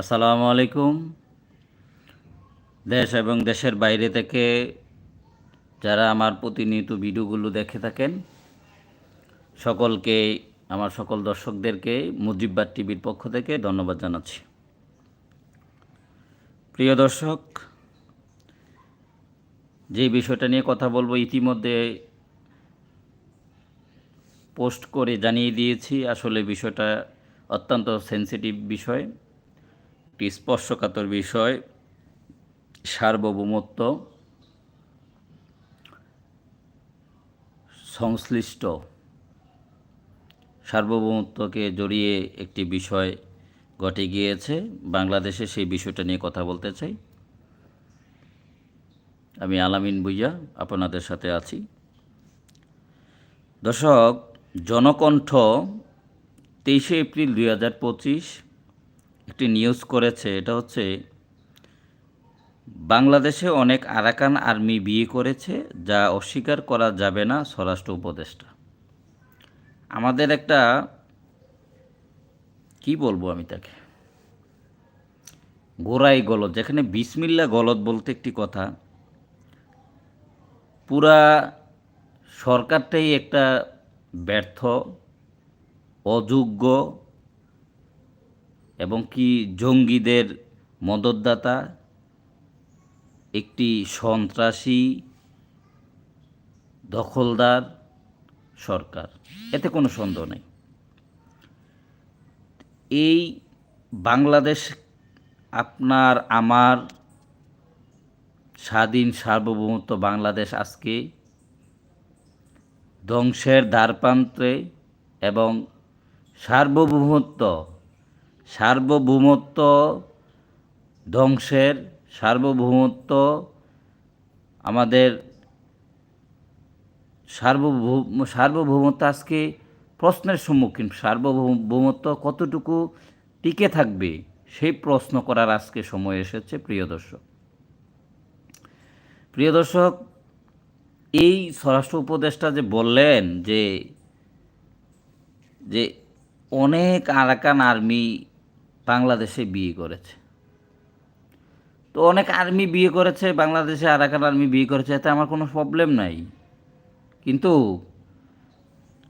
আসসালামু আলাইকুম। দেশ এবং দেশের বাইরে থেকে যারা আমার প্রতিনিয়ত ভিডিওগুলো দেখে থাকেন, সকলকে, আমার সকল দর্শকদেরকে মুজিববার টিভির পক্ষ থেকে ধন্যবাদ জানাচ্ছি। প্রিয় দর্শক, যে বিষয়টা নিয়ে কথা বলব ইতিমধ্যে পোস্ট করে জানিয়ে দিয়েছি। আসলে বিষয়টা অত্যন্ত সেন্সিটিভ বিষয়। একটি স্পর্শকাতর বিষয়, সার্বভৌমত্ব সংশ্লিষ্ট। সার্বভৌমত্বকে জড়িয়ে একটি বিষয় ঘটে গিয়েছে, বাংলাদেশে সেই বিষয়টা নিয়ে কথা বলতে চাই। আমি আলামিন ভুইয়া, আপনাদের সাথে আছি। দর্শক, জনকণ্ঠ তেইশে এপ্রিল দুই হাজার পঁচিশ একটি নিউজ করেছে, এটা হচ্ছে, বাংলাদেশে অনেক আরাকান আর্মি বিয়ে করেছে, যা অস্বীকার করা যাবে না স্বরাষ্ট্র উপদেষ্টা। আমাদের একটা, কি বলব আমি তাকে? গোড়াই গলদ, যেখানে বিসমিল্লা গলদ বলতে একটি কথা, পুরা সরকারটাই একটা ব্যর্থ, অযোগ্য এবং কি জঙ্গিদের মদতদাতা, একটি সন্ত্রাসী দখলদার সরকার। এতে কোনো সন্দেহ নেই। এই বাংলাদেশ আপনার, আমার স্বাধীন সার্বভৌমত্ব বাংলাদেশ আজকে ধ্বংসের দ্বারপ্রান্তে এবং সার্বভৌমত্ব সার্বভৌমত্ব ধ্বংসের সার্বভৌমত্ব আমাদের সার্বভৌম, সার্বভৌমত্ব আজকে প্রশ্নের সম্মুখীন। সার্বভৌমত্ব কতটুকু টিকে থাকবে, সেই প্রশ্ন করার আজকে সময় এসেছে, প্রিয় দর্শক। প্রিয় দর্শক, এই স্বরাষ্ট্র উপদেষ্টা যে বললেন যে যে অনেক আরাকান আর্মি বাংলাদেশে বিয়ে করেছে। তো অনেক আর্মি বিয়ে করেছে, বাংলাদেশে আরাকান আর্মি বিয়ে করেছে, এতে আমার কোনো প্রবলেম নাই। কিন্তু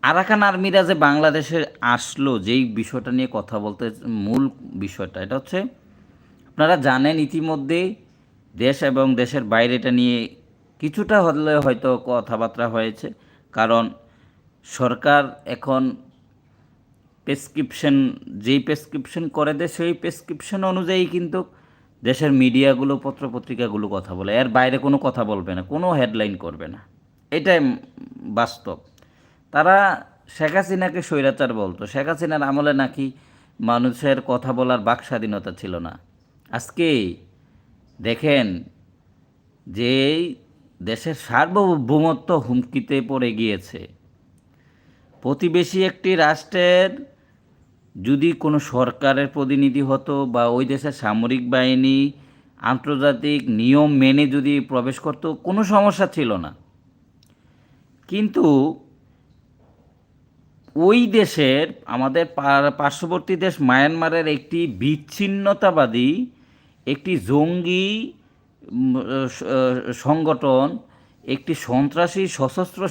আরাকান আর্মিরা যে বাংলাদেশে আসলো, যেই বিষয়টা নিয়ে কথা বলতে, মূল বিষয়টা, এটা হচ্ছে আপনারা জানেন ইতিমধ্যে দেশ এবং দেশের বাইরেটা নিয়ে কিছুটা হলে হয়তো কথাবার্তা হয়েছে। কারণ সরকার এখন প্রেসক্রিপশন যেই প্রেসক্রিপশন করে দেয়, সেই প্রেসক্রিপশন অনুযায়ী কিন্তু দেশের মিডিয়াগুলো, পত্রপত্রিকাগুলো কথা বলে। এর বাইরে কোনো কথা বলবে না, কোনো হেডলাইন করবে না। এটাই বাস্তব। তারা শেখ হাসিনাকে স্বৈরাচার বলতো। শেখ হাসিনার আমলে নাকি মানুষের কথা বলার বাক স্বাধীনতা ছিল না। আজকে দেখেন যে দেশের সার্বভৌমত্ব হুমকিতে পড়ে গিয়েছে, প্রতিবেশী একটি রাষ্ট্রের যদি কোনো সরকারের প্রতিনিধি হতো বা ওই দেশের সামরিক বাহিনী, আন্তর্জাতিক নিয়ম মেনে যদি প্রবেশ করতো, কোনো সমস্যা ছিল না। কিন্তু ওই দেশের, আমাদের পার্শ্ববর্তী দেশ মায়ানমারের একটি বিচ্ছিন্নতাবাদী, একটি জঙ্গি সংগঠন, একটি সন্ত্রাসী, সশস্ত্র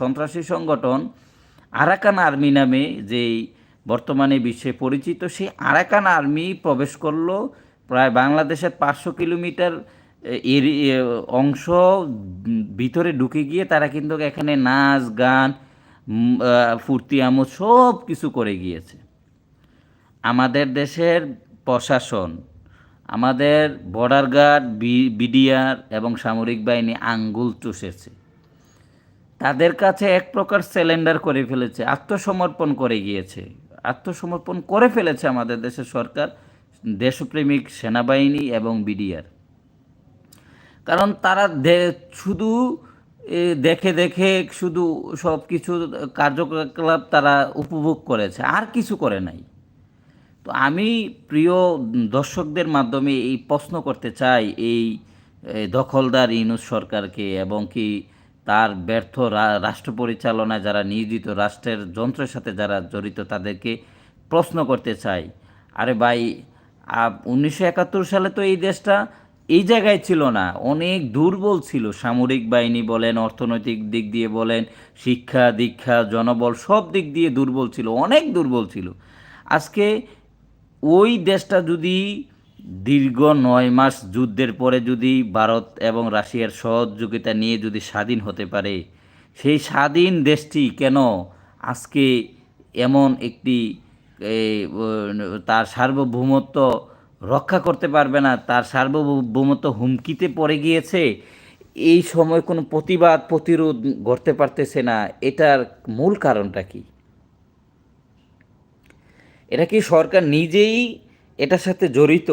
সন্ত্রাসী সংগঠন, আরাকান আর্মি নামে যেই বর্তমানে বিশ্বে পরিচিত। সেই আরাকান আর্মি প্রবেশ করল, প্রায় বাংলাদেশের পাঁচশো কিলোমিটার এর অংশ ভিতরে ঢুকে গিয়ে তারা কিন্তু এখানে নাচ, গান ফুর্তি, আমোদ সব কিছু করে গিয়েছে। আমাদের দেশের প্রশাসন, আমাদের বর্ডার গার্ড বিডিআর এবং সামরিক বাহিনী আঙ্গুল চুষেছে। তাদের কাছে এক প্রকার সিলিন্ডার করে ফেলেছে, আত্মসমর্পণ করে গিয়েছে। আত্মসমর্পণ করে ফেলেছে আমাদের দেশের সরকার, দেশপ্রেমিক সেনাবাহিনী এবং বিডিআর। কারণ তারা শুধু দেখে দেখে শুধু সব কিছু কার্যকলাপ তারা উপভোগ করেছে, আর কিছু করে নাই। তো আমি প্রিয় দর্শকদের মাধ্যমে এই প্রশ্ন করতে চাই, এই দখলদার ইনুস সরকারকে এবং কি তার ব্যর্থ রাষ্ট্র পরিচালনায় যারা নিয়োজিত রাষ্ট্রের যন্ত্রের সাথে যারা জড়িত তাদেরকে প্রশ্ন করতে চাই। আরে ভাই উনিশশো একাত্তর সালে তো এই দেশটা এই জায়গায় ছিল না। অনেক দুর্বল ছিল। সামরিক বাহিনী বলেন, অর্থনৈতিক দিক দিয়ে বলেন, শিক্ষা, দীক্ষা, জনবল সব দিক দিয়ে দুর্বল ছিল, অনেক দুর্বল ছিল। আজকে ওই দেশটা যদি দীর্ঘ নয় মাস যুদ্ধের পরে যদি ভারত এবং রাশিয়ার সহযোগিতা নিয়ে যদি স্বাধীন হতে পারে, সেই স্বাধীন দেশটি কেন আজকে এমন একটি তার সার্বভৌমত্ব রক্ষা করতে পারবে না, তার সার্বভৌমত্ব হুমকিতে পড়ে গিয়েছে, এই সময় কোনো প্রতিবাদ, প্রতিরোধ গড়তে পারতেছে না, এটার মূল কারণটা কি? এটা কি সরকার নিজেই এটার সাথে জড়িত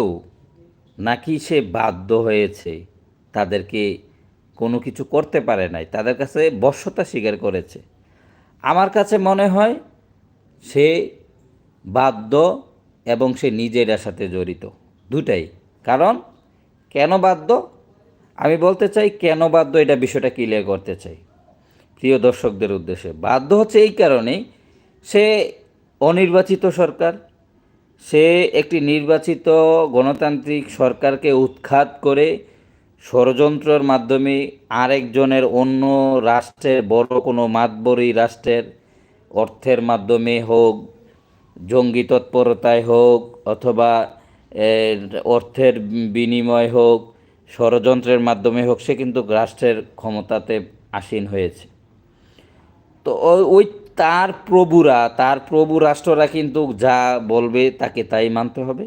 নাকি সে বাধ্য হয়েছে তাদেরকে কোনো কিছু করতে পারে নাই, তাদের কাছে বশ্যতা স্বীকার করেছে। আমার কাছে মনে হয় সে বাধ্য এবং সে নিজের সাথে জড়িত, দুটাই। কারণ কেন বাধ্য? আমি বলতে চাই কেন বাধ্য এটা বিষয়টা ক্লিয়ার করতে চাই। প্রিয় দর্শকদের উদ্দেশ্যে, বাধ্য হচ্ছে এই কারণেই সে অনির্বাচিত সরকার সে একটি নির্বাচিত গণতান্ত্রিক সরকারকে উৎখাত করে ষড়যন্ত্রের মাধ্যমে আরেকজনের অন্য রাষ্ট্রের বড় কোনো মাতবরী রাষ্ট্রের অর্থের মাধ্যমে হোক, জঙ্গি তৎপরতায় হোক অথবা অর্থের বিনিময় হোক, ষড়যন্ত্রের মাধ্যমে হোক, সে কিন্তু রাষ্ট্রের ক্ষমতাতে আসীন হয়েছে। তো ওই- ওই তার প্রভুরা, তার প্রভু রাষ্ট্ররা কিন্তু যা বলবে তাকে তাই মানতে হবে।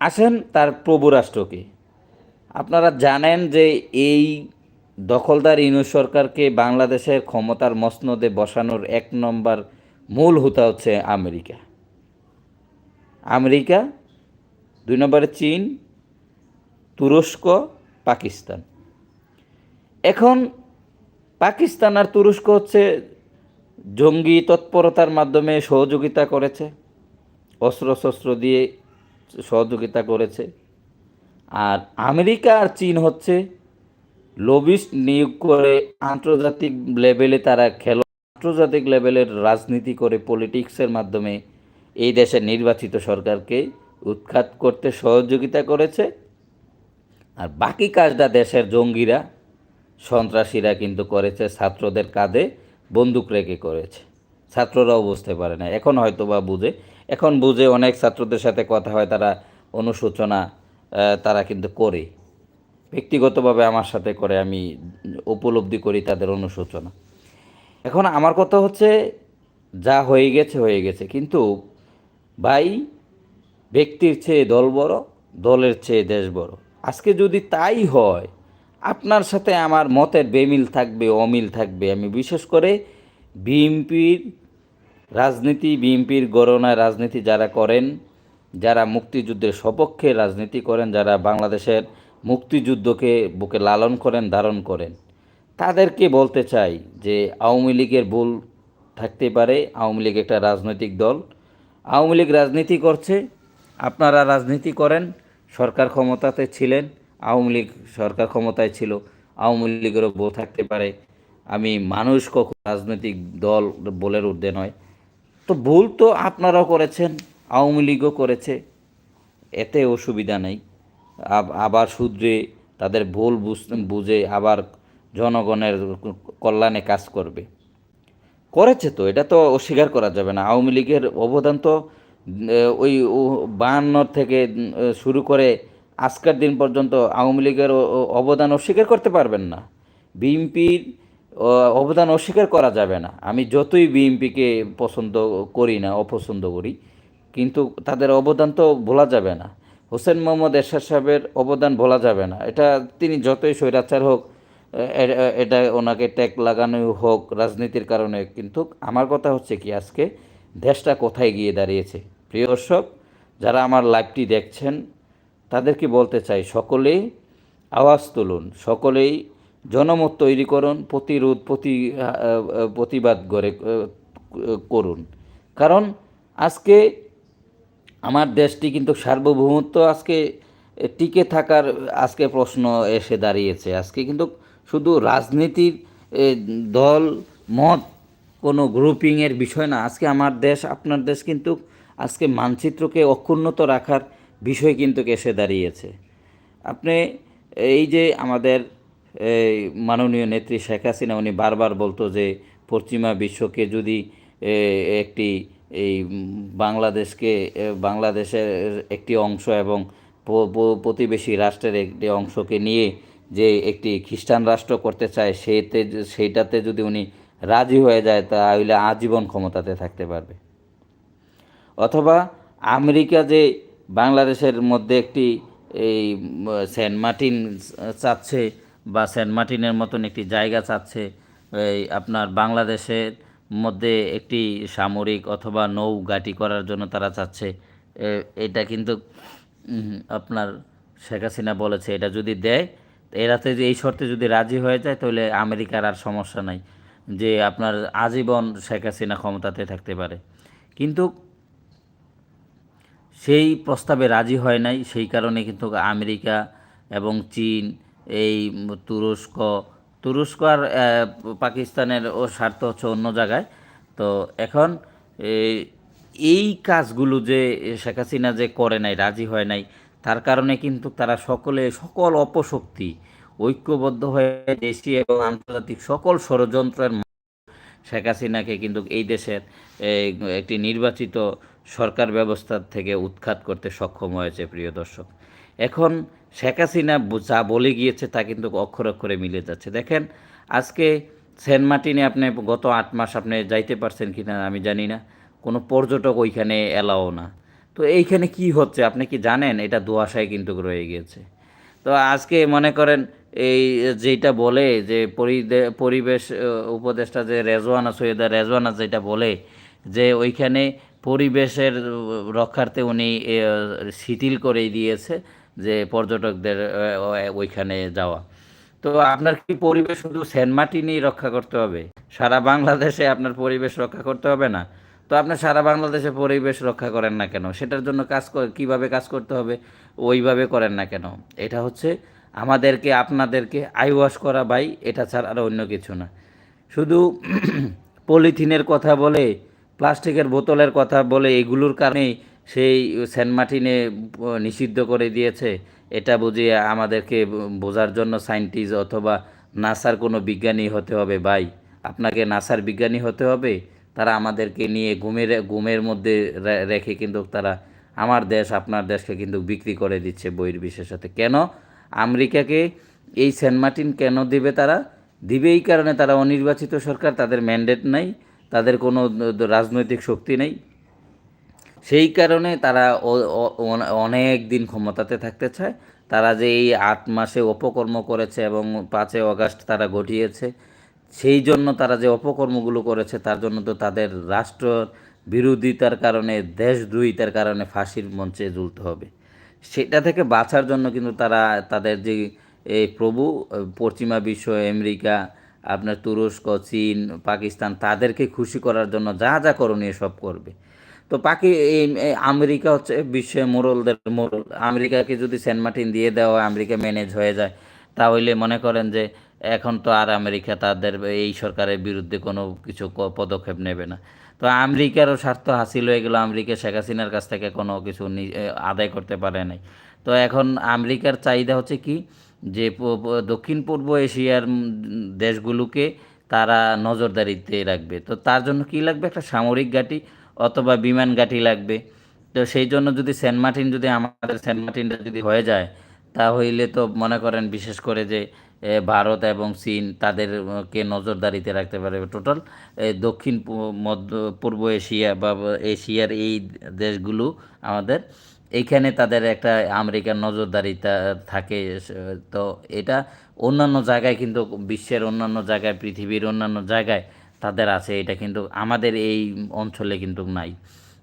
আসেন তার প্রভু রাষ্ট্রকে। আপনারা জানেন যে এই দখলদার ইনু সরকারকে বাংলাদেশের ক্ষমতার মসনদে বসানোর এক নম্বর মূল হুতা হচ্ছে আমেরিকা। আমেরিকা, দুই নম্বরে চীন, তুরস্ক, পাকিস্তান। এখন পাকিস্তান আর তুরস্ক হচ্ছে জঙ্গি তৎপরতার মাধ্যমে সহযোগিতা করেছে, অস্ত্রশস্ত্র দিয়ে সহযোগিতা করেছে। আর আমেরিকা আর চীন হচ্ছে লবিস্ট নিয়োগ করে আন্তর্জাতিক লেভেলে তারা খেল, আন্তর্জাতিক লেভেলের রাজনীতি করে পলিটিক্সের মাধ্যমে এই দেশের নির্বাচিত সরকারকে উৎখাত করতে সহযোগিতা করেছে। আর বাকি কাজটা দেশের জঙ্গিরা, সন্ত্রাসীরা কিন্তু করেছে ছাত্রদের কাঁধে। বন্দুক রেখে করেছে। ছাত্ররাও বুঝতে পারে না। এখন হয়তো বা বুঝে। এখন বুঝে অনেক ছাত্রদের সাথে কথা হয়, তারা অনুশোচনা তারা কিন্তু করে। ব্যক্তিগতভাবে আমার সাথে করে, আমি উপলব্ধি করি তাদের অনুশোচনা। এখন আমার কথা হচ্ছে, যা হয়ে গেছে হয়ে গেছে। কিন্তু ভাই, ব্যক্তির চেয়ে দল বড়, দলের চেয়ে দেশ বড়। আজকে যদি তাই হয় আপনার সাথে আমার মতের বেমিল থাকবে, অমিল থাকবে। আমি বিশেষ করে বিএনপির রাজনীতি, বিএনপির গণনায় রাজনীতি যারা করেন, যারা মুক্তিযুদ্ধের সপক্ষে রাজনীতি করেন, যারা বাংলাদেশের মুক্তিযুদ্ধকে বুকে লালন করেন, ধারণ করেন, তাদেরকে বলতে চাই যে আওয়ামী লীগের ভুল থাকতে পারে, আওয়ামী লীগ একটা রাজনৈতিক দল। আওয়ামী লীগ রাজনীতি করছে, আপনারা রাজনীতি করেন, সরকার ক্ষমতাতে ছিলেন আওয়ামী লীগ সরকার ক্ষমতায় ছিল, আওয়ামী লীগেরও ভুল থাকতে পারে। আমি মানুষ কখন রাজনৈতিক দল বলের ঊর্ধ্বে নয়। তো ভুল তো আপনারাও করেছেন, আওয়ামী লীগও করেছে। এতে অসুবিধা নেই। আবার শুধরে তাদের ভুল বুঝ- আবার জনগণের কল্যাণে কাজ করবে। করেছে তো, এটা তো অস্বীকার করা যাবে না। আওয়ামী লীগের অবদান তো ওই বাহান্ন থেকে শুরু করে আজকের দিন পর্যন্ত আওয়ামী লীগের অবদান অস্বীকার করতে পারবেন না। বিএনপির অবদান অস্বীকার করা যাবে না। আমি যতই বিএনপিকে পছন্দ করি না, অপছন্দ করি, কিন্তু তাদের অবদান তো ভোলা যাবে না। হোসেন মোহাম্মদ এরশাদ সাহেবের অবদান ভোলা যাবে না। এটা তিনি যতই স্বৈরাচার হোক এটা ওনাকে ট্যাগ লাগানো হোক, রাজনীতির কারণে, কিন্তু আমার কথা হচ্ছে কি, আজকে দেশটা কোথায় গিয়ে দাঁড়িয়েছে? প্রিয় দর্শক, যারা আমার লাইভটি দেখছেন তাদেরকে বলতে চাই সকলেই আওয়াজ তুলুন সকলেই জনমত তৈরি করুন প্রতিরোধ প্রতি প্রতিবাদ আহ, করুন। কারণ আজকে আমার দেশটি কিন্তু সার্বভৌমত্ব আজকে টিকে থাকার আজকে প্রশ্ন এসে দাঁড়িয়েছে। আজকে কিন্তু শুধু রাজনীতির দল মত কোনো গ্রুপিংয়ের বিষয় না আজকে আমার দেশ আপনার দেশ কিন্তু আজকে মানচিত্রকে অক্ষুণ্ণত রাখার বিষয় কিন্তু এসে দাঁড়িয়েছে। আপনি এই যে আমাদের মাননীয় নেত্রী শেখ হাসিনা, উনি বারবার বলতো যে পশ্চিমা বিশ্বকে যদি একটি, এই বাংলাদেশকে বাংলাদেশের একটি অংশ এবং প্রতিবেশী রাষ্ট্রের একটি অংশকে নিয়ে যে একটি খ্রিস্টান রাষ্ট্র করতে চায় সেতে সেইটাতে যদি উনি রাজি হয়ে যায়, তাহলে আজীবন ক্ষমতাতে থাকতে পারবে। অথবা আমেরিকা যে বাংলাদেশের মধ্যে একটি এই সেন্ট মার্টিন চাচ্ছে বা সেন্ট মার্টিনের মতন একটি জায়গা চাচ্ছে, এই আপনার বাংলাদেশের মধ্যে একটি সামরিক অথবা নৌ ঘাঁটি করার জন্য তারা চাচ্ছে। এটা কিন্তু আপনার শেখ হাসিনা বলেছে, এটা যদি দেয়, এরাতে যে এই শর্তে যদি রাজি হয়ে যায়, তাহলে আমেরিকার আর সমস্যা নাই যে আপনার আজীবন শেখ হাসিনা ক্ষমতাতে থাকতে পারে। কিন্তু সেই প্রস্তাবে রাজি হয় নাই, সেই কারণে কিন্তু আমেরিকা এবং চীন, এই তুরস্ক তুরস্ক আর পাকিস্তানের ও স্বার্থ হচ্ছে অন্য জায়গায়। তো এখন এই কাজগুলো যে শেখ হাসিনা যে করে নাই, রাজি হয় নাই, তার কারণে কিন্তু তারা সকলে, সকল অপশক্তি ঐক্যবদ্ধ হয়ে দেশীয় এবং আন্তর্জাতিক সকল ষড়যন্ত্রের শেখ হাসিনাকে কিন্তু এই দেশের একটি নির্বাচিত সরকার ব্যবস্থা থেকে উৎখাত করতে সক্ষম হয়েছে, প্রিয় দর্শক। এখন শেখ হাসিনা যা বলে গিয়েছে তা কিন্তু অক্ষর অক্ষরে মিলে যাচ্ছে। দেখেন, আজকে সেন্ট মার্টিনে আপনি গত আট মাস আপনি যাইতে পারছেন কি না আমি জানি না। কোনো পর্যটক ওইখানে এলাও না। তো এইখানে কি হচ্ছে আপনি কি জানেন? এটা দোয়াশায় কিন্তু রয়ে গিয়েছে। তো আজকে মনে করেন, এই যেটা বলে যে পরিবেশ উপদেষ্টা যে রেজওয়ানা, সৈয়দা রেজওয়ানা যেটা বলে যে ওইখানে পরিবেশের রক্ষার্থে উনি শিথিল করে দিয়েছে যে পর্যটকদের ওইখানে যাওয়া। তো আপনার কি পরিবেশ শুধু সেন্ট মার্টিনই রক্ষা করতে হবে? সারা বাংলাদেশে আপনার পরিবেশ রক্ষা করতে হবে না? তো আপনার সারা বাংলাদেশে পরিবেশ রক্ষা করেন না কেন? সেটার জন্য কাজ কীভাবে কাজ করতে হবে? ওইভাবে করেন না কেন? এটা হচ্ছে আমাদেরকে, আপনাদেরকে আইওয়াশ করা ভাই, এটা ছাড়া আর অন্য কিছু না। শুধু পলিথিনের কথা বলে প্লাস্টিকের বোতলের কথা বলে এগুলোর কারণেই সেই সেন্ট মার্টিনে নিষিদ্ধ করে দিয়েছে। এটা বুঝিয়ে আমাদেরকে বোঝার জন্য সায়েন্টিস্ট অথবা নাসার কোনো বিজ্ঞানী হতে হবে। ভাই, আপনাকে নাসার বিজ্ঞানী হতে হবে। তারা আমাদেরকে নিয়ে ঘুমের ঘুমের মধ্যে রেখে কিন্তু তারা আমার দেশ, আপনার দেশকে কিন্তু বিক্রি করে দিচ্ছে বইয়ের বিশেষতে কেন? আমেরিকাকে এই সেন্ট মার্টিন কেন দিবে তারা? দিবে এই কারণে তারা অনির্বাচিত সরকার, তাদের ম্যান্ডেট নাই। তাদের কোনো রাজনৈতিক শক্তি নেই। সেই কারণে তারা অনেক দিন ক্ষমতাতে থাকতে চায়। তারা যে এই আট মাসে অপকর্ম করেছে এবং পাঁচই অগাস্ট তারা ঘটিয়েছে, সেই জন্য তারা যে অপকর্মগুলো করেছে, তার জন্য তো তাদের রাষ্ট্র বিরোধিতার কারণে দেশদ্রোহিতার কারণে ফাঁসির মঞ্চে ঝুলতে হবে। সেটা থেকে বাঁচার জন্য কিন্তু তারা, তাদের যে এই প্রভু, পশ্চিমা বিশ্ব, আমেরিকা আপনার তুরস্ক, চীন, পাকিস্তান তাদেরকে খুশি করার জন্য যা যা করণীয় সব করবে। তো পাকি এই আমেরিকা হচ্ছে বিশ্বের মোরলদের মোরল আমেরিকাকে যদি সেন্ট মার্টিন দিয়ে দেওয়া হয়, আমেরিকা ম্যানেজ হয়ে যায়, তাহলে মনে করেন যে এখন তো আর আমেরিকা তাদের এই সরকারের বিরুদ্ধে কোনো কিছু পদক্ষেপ নেবে না। তো আমেরিকারও স্বার্থ হাসিল হয়ে গেল, আমেরিকা শেখ হাসিনার কাছ থেকে কোনো কিছু আদায় করতে পারে নাই। তো এখন আমেরিকার চাহিদা হচ্ছে কি যে দক্ষিণ পূর্ব এশিয়ার দেশগুলোকে তারা নজরদারিতে রাখবে। তো তার জন্য কি লাগবে? একটা সামরিক ঘাঁটি অথবা বিমান ঘাঁটি লাগবে। তো সেই জন্য যদি সেন্ট মার্টিন যদি আমাদের সেন্ট মার্টিনটা যদি হয়ে যায়, তাহলে তো মনে করেন বিশেষ করে যে ভারত এবং চীন তাদেরকে নজরদারিতে রাখতে পারবে টোটাল দক্ষিণ মধ্য, পূর্ব এশিয়া বা, এশিয়ার এই দেশগুলো আমাদের এইখানে তাদের একটা আমেরিকার নজরদারিতা থাকে তো এটা অন্যান্য জায়গায় কিন্তু বিশ্বের অন্যান্য জায়গায়, পৃথিবীর অন্যান্য জায়গায় তাদের আছে, এটা কিন্তু আমাদের এই অঞ্চলে কিন্তু নাই।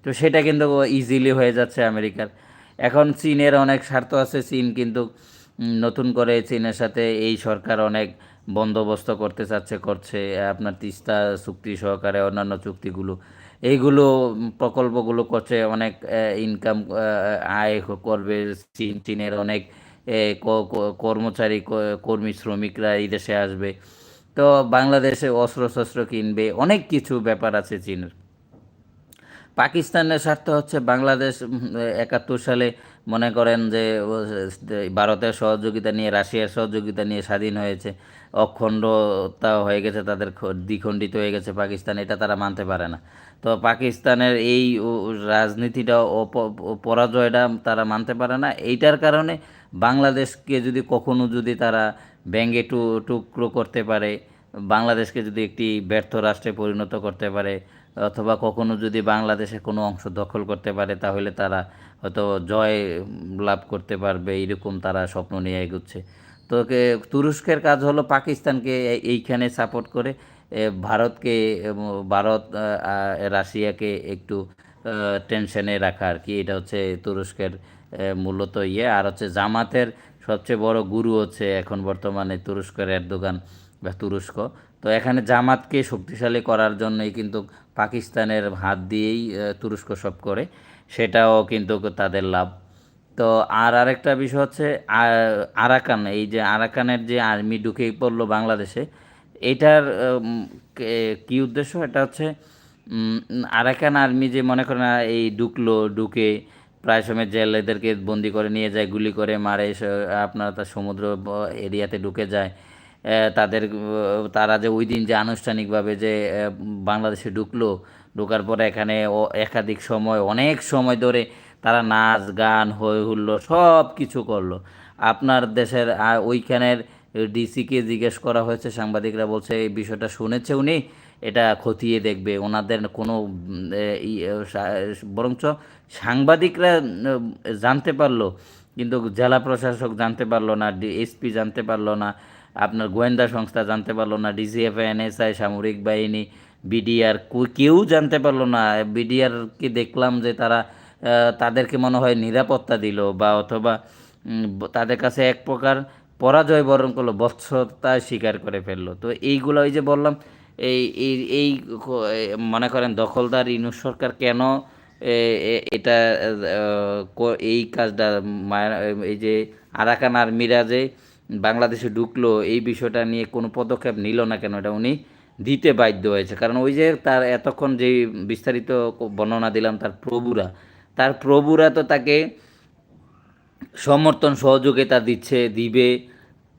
তো সেটা কিন্তু ইজিলি হয়ে যাচ্ছে আমেরিকার। এখন চীনের অনেক স্বার্থ আছে, চীন কিন্তু নতুন করে চীনের সাথে এই সরকার অনেক বন্দোবস্ত করতে চাচ্ছে, করছে, আপনার তিস্তা চুক্তি সহকারে অন্যান্য চুক্তিগুলো। এইগুলো প্রকল্পগুলো করছে অনেক ইনকাম আয় করবে। চীন, চীনের অনেক কর্মচারী কর্মী, শ্রমিকরা এই দেশে আসবে। তো বাংলাদেশে অস্ত্র শস্ত্র কিনবে, অনেক কিছু ব্যাপার আছে চীনের। পাকিস্তানের স্বার্থ হচ্ছে বাংলাদেশ একাত্তর সালে মনে করেন যে ভারতের সহযোগিতা নিয়ে, রাশিয়ার সহযোগিতা নিয়ে স্বাধীন হয়েছে, অখণ্ডতা হয়ে গেছে, তাদের দ্বিখণ্ডিত হয়ে গেছে পাকিস্তান, এটা তারা মানতে পারে না। তো পাকিস্তানের এই রাজনীতিটা পরাজয়টা তারা মানতে পারে না। এইটার কারণে বাংলাদেশকে যদি কখনো যদি তারা ব্যঙ্গে টু, টুকরো করতে পারে, বাংলাদেশকে যদি একটি ব্যর্থ রাষ্ট্রে পরিণত করতে পারে, অথবা কখনো যদি বাংলাদেশের কোনো অংশ দখল করতে পারে, তাহলে তারা হয়তো জয় লাভ করতে পারবে, এরকম তারা স্বপ্ন নিয়ে এগোচ্ছে। তো তুরস্কের কাজ হলো পাকিস্তানকে এইখানে সাপোর্ট করে ভারতকে ভারত রাশিয়াকে একটু টেনশনে রাখা আর কি। এটা হচ্ছে তুরস্কের মূলত ইয়ে। আর হচ্ছে জামাতের সবচেয়ে বড় গুরু হচ্ছে এখন বর্তমানে তুরস্কের এরদোগান বা তুরস্ক। তো এখানে জামাতকে শক্তিশালী করার জন্যই কিন্তু পাকিস্তানের হাত দিয়েই তুরস্ক সব করে। সেটাও কিন্তু তাদের লাভ। তো আর আরেকটা বিষয় হচ্ছে আরাকান, এই যে আরাকানের যে আর্মি ঢুকেই পড়ল বাংলাদেশে, এটার কি উদ্দেশ্য? এটা হচ্ছে আরাকান আর্মি যে মনে করেন এই ঢুকলো, ঢুকে প্রায় সময় জেলেদেরকে বন্দি করে নিয়ে যায়, গুলি করে মারে আপনার তার সমুদ্র এরিয়াতে ঢুকে যায়। তাদের তারা যে ওই দিন যে আনুষ্ঠানিকভাবে যে বাংলাদেশে ঢুকলো, ঢোকার পরে এখানে একাধিক সময়, অনেক সময় ধরে তারা নাচ, গান, হই হুল্লো সব কিছু করল। আপনার দেশের ওইখানের ডিসিকে জিজ্ঞেস করা হয়েছে, সাংবাদিকরা বলছে, এই বিষয়টা শুনেছে উনি, এটা খতিয়ে দেখবে। ওনাদের কোনো বরঞ্চ সাংবাদিকরা জানতে পারল, কিন্তু জেলা প্রশাসক জানতে পারল না, ডি এসপি জানতে পারল না। আপনার গোয়েন্দা সংস্থা জানতে পারল না ডিজিএফ এনএসআই সামরিক বাহিনী বিডিআর কেউ জানতে পারল না। বিডিআরকে দেখলাম যে তারা তাদেরকে মনে হয় নিরাপত্তা দিল বা অথবা তাদের কাছে এক প্রকার পরাজয় বরণ করল বৎসরতা স্বীকার করে ফেলল। তো এইগুলো ওই যে বললাম, এই এই মনে করেন দখলদার ইউনুস সরকার কেন এটা এই কাজটা এই যে আরাকান আর্মিরা যে বাংলাদেশে ঢুকলো, এই বিষয়টা নিয়ে কোনো পদক্ষেপ নিল না কেন? এটা উনি দিতে বাধ্য হয়েছে। কারণ ওই যে তার এতক্ষণ যে বিস্তারিত বর্ণনা দিলাম, তার প্রভুরা তার প্রভুরা তো তাকে সমর্থন, সহযোগিতা দিচ্ছে, দিবে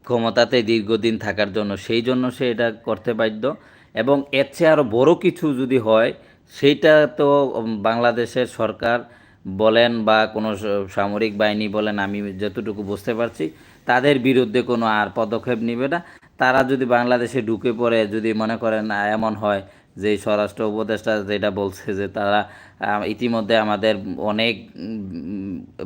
ক্ষমতাতে দীর্ঘদিন থাকার জন্য। সেই জন্য সে এটা করতে বাধ্য। এবং এর চেয়ে আরও বড় কিছু যদি হয়, সেইটা তো বাংলাদেশের সরকার বলেন বা কোনো সামরিক বাহিনী বলেন, আমি যতটুকু বুঝতে পারছি তাদের বিরুদ্ধে কোনো আর পদক্ষেপ নেবে না। তারা যদি বাংলাদেশে ঢুকে পড়ে, যদি মনে করেন এমন হয় যে স্বরাষ্ট্র উপদেষ্টা যেটা বলছে যে তারা ইতিমধ্যে আমাদের অনেক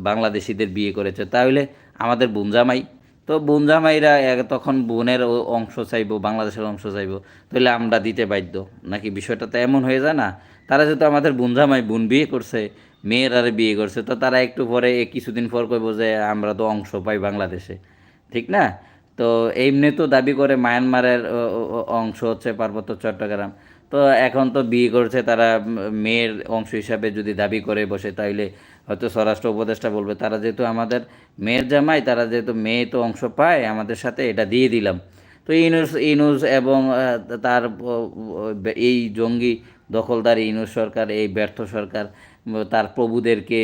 বাংলাদেশিদের বিয়ে করেছে, তাহলে আমাদের বুনজামাই তো বুনজামাইরা তখন বোনের অংশ চাইব, বাংলাদেশের অংশ চাইব, তাহলে আমরা দিতে বাধ্য। নাকি বিষয়টা তো এমন হয়ে যায় না? তারা যেহেতু আমাদের বুনজামাই বোন বিয়ে করছে মেয়েরারে বিয়ে করছে, তো তারা একটু পরে কিছুদিন পর কইব যে আমরা তো অংশ পাই বাংলাদেশে। ঠিক না? তো এমনি তো দাবি করে মায়ানমারের অংশ হচ্ছে পার্বত্য চট্টগ্রাম। তো এখন তো বিয়ে করছে, তারা মেয়ের অংশ হিসাবে যদি দাবি করে বসে, তাইলে হয়তো স্বরাষ্ট্র উপদেষ্টা বলবে, তারা যেহেতু আমাদের মেয়ের জামাই, তারা যেহেতু মেয়ে তো অংশ পায়, আমাদের সাথে এটা দিয়ে দিলাম। তো ইনুস ইনুস এবং তার এই জঙ্গি দখলদার ইনুস সরকার, এই ব্যর্থ সরকার তার প্রভুদেরকে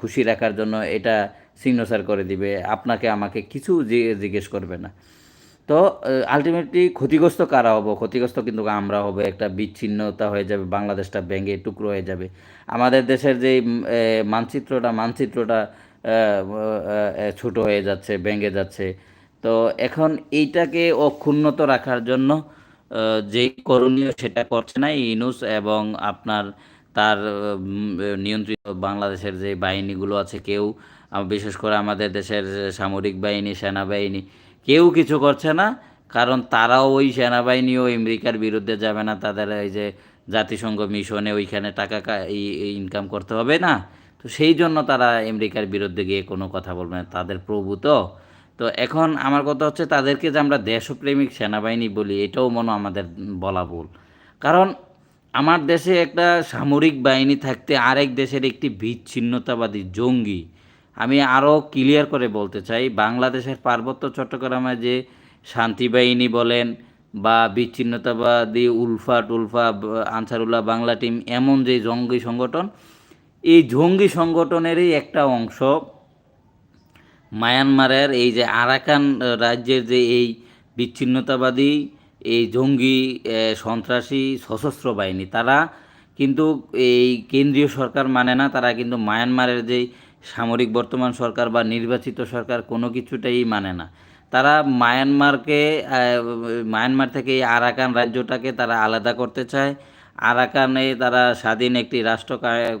খুশি রাখার জন্য এটা সিগনেচার করে দিবে। আপনাকে আমাকে কিছু জিজ্ঞেস করবে না। তো আলটিমেটলি ক্ষতিগ্রস্ত কারা হব? ক্ষতিগ্রস্ত কিন্তু আমরা হবে। একটা বিচ্ছিন্নতা হয়ে যাবে, বাংলাদেশটা ভেঙে টুকরো হয়ে যাবে। আমাদের দেশের যে মানচিত্রটা মানচিত্রটা ছোট হয়ে যাচ্ছে, ভেঙে যাচ্ছে। তো এখন এইটাকে অক্ষুণ্ণত রাখার জন্য যেই করণীয় সেটা করছে না ইনুস এবং আপনার তার নিয়ন্ত্রিত বাংলাদেশের যে বাহিনীগুলো আছে, কেউ বিশেষ করে আমাদের দেশের সামরিক বাহিনী, সেনাবাহিনী, কেউ কিছু করছে না। কারণ তারাও ওই সেনাবাহিনীও আমেরিকার বিরুদ্ধে যাবে না। তাদের এই যে জাতিসংঘ মিশনে ওইখানে টাকা ইনকাম করতে হবে না। তো সেই জন্য তারা আমেরিকার বিরুদ্ধে গিয়ে কোনো কথা বলবে না। তাদের প্রভু তো। তো এখন আমার কথা হচ্ছে, তাদেরকে যে আমরা দেশপ্রেমিক সেনাবাহিনী বলি, এটাও মনে আমাদের বলা ভুল। কারণ আমার দেশে একটা সামরিক বাহিনী থাকতে আরেক দেশের একটি বিচ্ছিন্নতাবাদী জঙ্গি। আমি আরও ক্লিয়ার করে বলতে চাই, বাংলাদেশের পার্বত্য চট্টগ্রামে যে শান্তি বাহিনী বলেন বা বিচ্ছিন্নতাবাদী উলফা টুলফা আনসারুল্লাহ বাংলা টিম, এমন যে জঙ্গি সংগঠন, এই জঙ্গি সংগঠনেরই একটা অংশ মায়ানমারের এই যে আরাকান রাজ্যের যে এই বিচ্ছিন্নতাবাদী এই জঙ্গি সন্ত্রাসী, সশস্ত্র বাহিনী, তারা কিন্তু এই কেন্দ্রীয় সরকার মানে না, তারা কিন্তু মায়ানমারের যেই সামরিক বর্তমান সরকার বা নির্বাচিত সরকার কোনো কিছুটাই মানে না। তারা মায়ানমারকে মায়ানমার থেকে এই আরাকান রাজ্যটাকে তারা আলাদা করতে চায়। আরাকানে তারা স্বাধীন একটি রাষ্ট্র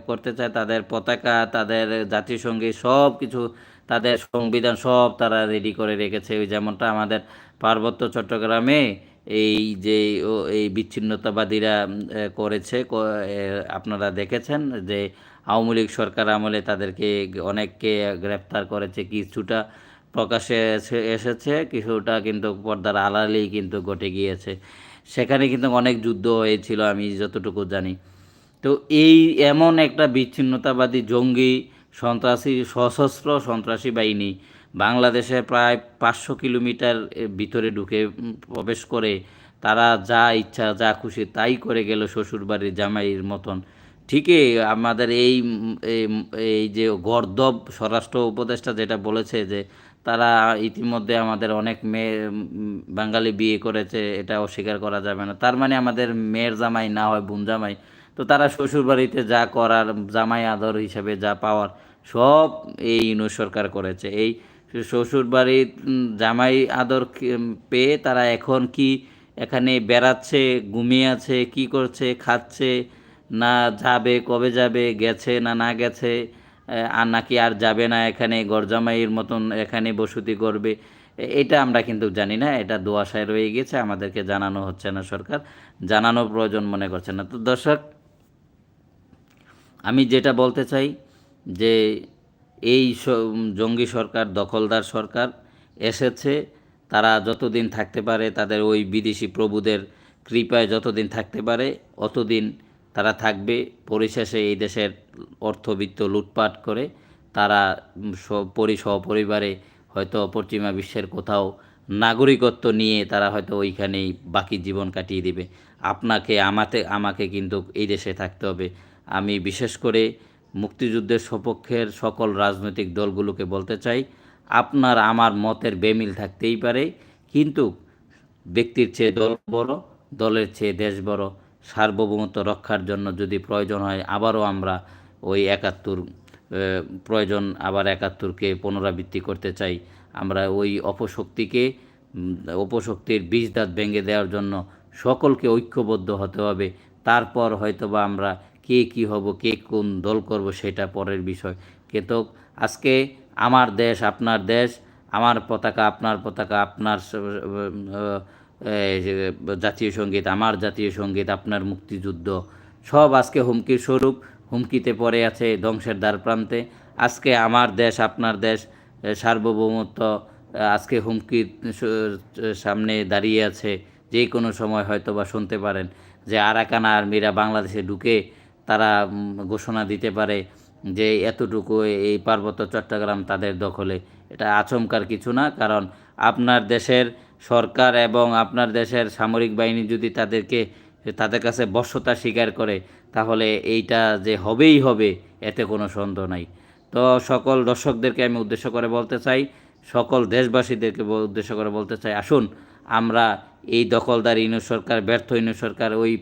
করতে চায়, তাদের পতাকা, তাদের জাতিসংগীত সব কিছু, তাদের সংবিধান সব তারা রেডি করে রেখেছে। ওই যেমনটা আমাদের পার্বত্য চট্টগ্রামে এই যে এই বিচ্ছিন্নতাবাদীরা করেছে আপনারা দেখেছেন যে আওয়ামী লীগ সরকার আমলে তাদেরকে অনেককে গ্রেপ্তার করেছে, কিছুটা প্রকাশে এসে- এসেছে, কিছুটা কিন্তু পর্দার আড়ালেই কিন্তু ঘটে গিয়েছে। সেখানে কিন্তু অনেক যুদ্ধ হয়েছিল, আমি যতটুকু জানি। তো এই এমন একটা বিচ্ছিন্নতাবাদী জঙ্গি সন্ত্রাসী, সশস্ত্র সন্ত্রাসী বাহিনী বাংলাদেশে প্রায় পাঁচশো কিলোমিটার ভিতরে ঢুকে প্রবেশ করে তারা যা ইচ্ছা, যা খুশি তাই করে গেল শ্বশুরবাড়ির জামাইয়ের মতন। ঠিকই আমাদের এই এই- যে গর্দব স্বরাষ্ট্র উপদেষ্টা যেটা বলেছে যে তারা ইতিমধ্যে আমাদের অনেক মেয়ে বাঙালি বিয়ে করেছে, এটা অস্বীকার করা যাবে না। তার মানে আমাদের মেয়ের জামাই না হয় বোন জামাই। তো তারা শ্বশুরবাড়িতে যা করার, জামাই আদর হিসাবে যা পাওয়ার, সব এই ইউনুস সরকার করেছে। এই শ্বশুরবাড়ির উম, জামাই আদর পেয়ে তারা এখন কি এখানে বেড়াচ্ছে ঘুমিয়ে আছে কি করছে খাচ্ছে না যাবে কবে যাবে গেছে না না গেছে আর নাকি আর যাবে না এখানে গরজামাইয়ের মতন এখানে বসতি করবে। এটা আমরা কিন্তু জানি না এটা দোয়াশায় রয়ে গেছে আমাদেরকে জানানো হচ্ছে না সরকার জানানো প্রয়োজন মনে করছে না। তো দর্শক আমি যেটা বলতে চাই যে এই জঙ্গি সরকার দখলদার সরকার এসেছে। তারা যতদিন থাকতে পারে তাদের ওই বিদেশি প্রভুদের কৃপায় যতদিন থাকতে পারে অতদিন তারা থাকবে। পরিশেষে এই দেশের অর্থবিত্ত লুটপাট করে তারা উম, স- পরি সপরিবারে হয়তো পশ্চিমা বিশ্বের কোথাও নাগরিকত্ব নিয়ে তারা হয়তো ওইখানেই বাকি জীবন কাটিয়ে দিবে। আপনাকে আমাতে আমাকে কিন্তু এই দেশে থাকতে হবে। আমি বিশেষ করে মুক্তিযুদ্ধের সপক্ষের সকল রাজনৈতিক দলগুলোকে বলতে চাই, আপনার আমার মতের বেমিল থাকতেই পারে, কিন্তু ব্যক্তির চেয়ে দল বড়, দলের চেয়ে দেশ বড়, সার্বভৌমত্ব রক্ষার জন্য যদি প্রয়োজন হয়, আবারও আমরা ওই একাত্তর প্রয়োজন আবার একাত্তরকে পুনরাবৃত্তি করতে চাই। আমরা ওই অপশক্তিকে অপশক্তির বীজ দাঁত ভেঙে দেওয়ার জন্য সকলকে ঐক্যবদ্ধ হতে হবে। তারপর হয়তোবা আমরা কে কি হব, কে কোন দল করব সেটা পরের বিষয়। কিন্তু আজকে আমার দেশ আপনার দেশ, আমার পতাকা আপনার পতাকা, আপনার জাতীয় সংগীত, আমার জাতীয় সংগীত, আপনার মুক্তিযুদ্ধ, সব আজকে হুমকির স্বরূপ। হুমকিতে পড়ে আছে ধ্বংসের দ্বার প্রান্তে। আজকে আমার দেশ, আপনার দেশ সার্বভৌমত্ব আজকে হুমকির সামনে দাঁড়িয়ে আছে। যে কোনো সময় হয়তো বা শুনতে পারেন যে আরাকান আর্মিরা বাংলাদেশে ঢুকে তারা ঘোষণা দিতে পারে যে এতটুকু এই পার্বত্য চট্টগ্রাম তাদের দখলে। এটা আচমকার কিছু না, কারণ আপনার দেশের সরকার এবং আপনার দেশের সামরিক বাহিনী যদি তাদেরকে, তাদের কাছে বশ্যতা স্বীকার করে, তাহলে এইটা যে হবেই হবে, এতে কোনো সন্দেহ নাই। তো সকল দর্শকদেরকে আমি উদ্দেশ্য করে বলতে চাই, সকল দেশবাসীদেরকে উদ্দেশ্য করে বলতে চাই, আসুন আমরা এই দখলদার ইনু সরকার, ব্যর্থ ইনু সরকার, ওই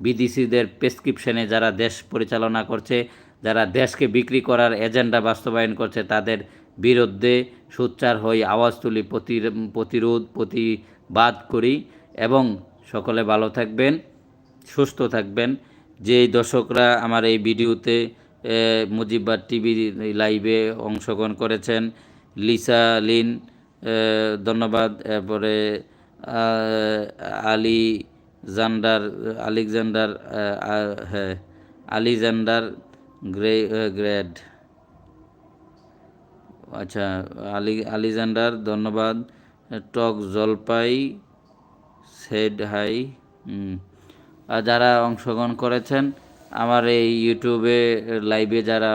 বিদেশিদের প্রেসক্রিপশনে যারা দেশ পরিচালনা করছে যারা দেশকে বিক্রি করার এজেন্ডা বাস্তবায়ন করছে তাদের বিরুদ্ধে সোচ্চার হই আওয়াজ তুলি প্রতি- প্রতিরোধ প্রতিবাদ করি এবং সকলে ভালো থাকবেন সুস্থ থাকবেন। যেই দর্শকরা আমার এই ভিডিওতে এ, মুজিববাদ টিভি লাইভে অংশগ্রহণ করেছেন লিসা লিন ধন্যবাদ। এরপরে আলী জান্ডার, আলেকজান্ডার হ্যাঁ আলিজান্ডার গ্রে গ্রেড। আচ্ছা আলি আলিজান্ডার ধন্যবাদ। টক জলপাই, সেড হাই আর যারা অংশগ্রহণ করেছেন, আমার এই ইউটিউবে, লাইভে যারা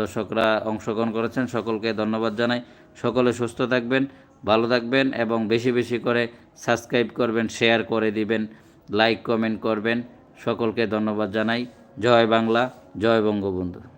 দর্শকরা অংশগ্রহণ করেছেন, সকলকে ধন্যবাদ জানাই। সকলে সুস্থ থাকবেন, ভালো থাকবেন এবং বেশি বেশি করে সাবস্ক্রাইব করবেন, শেয়ার করে দিবেন। লাইক কমেন্ট করবেন। সকলকে ধন্যবাদ জানাই। জয় বাংলা জয় বঙ্গবন্ধু।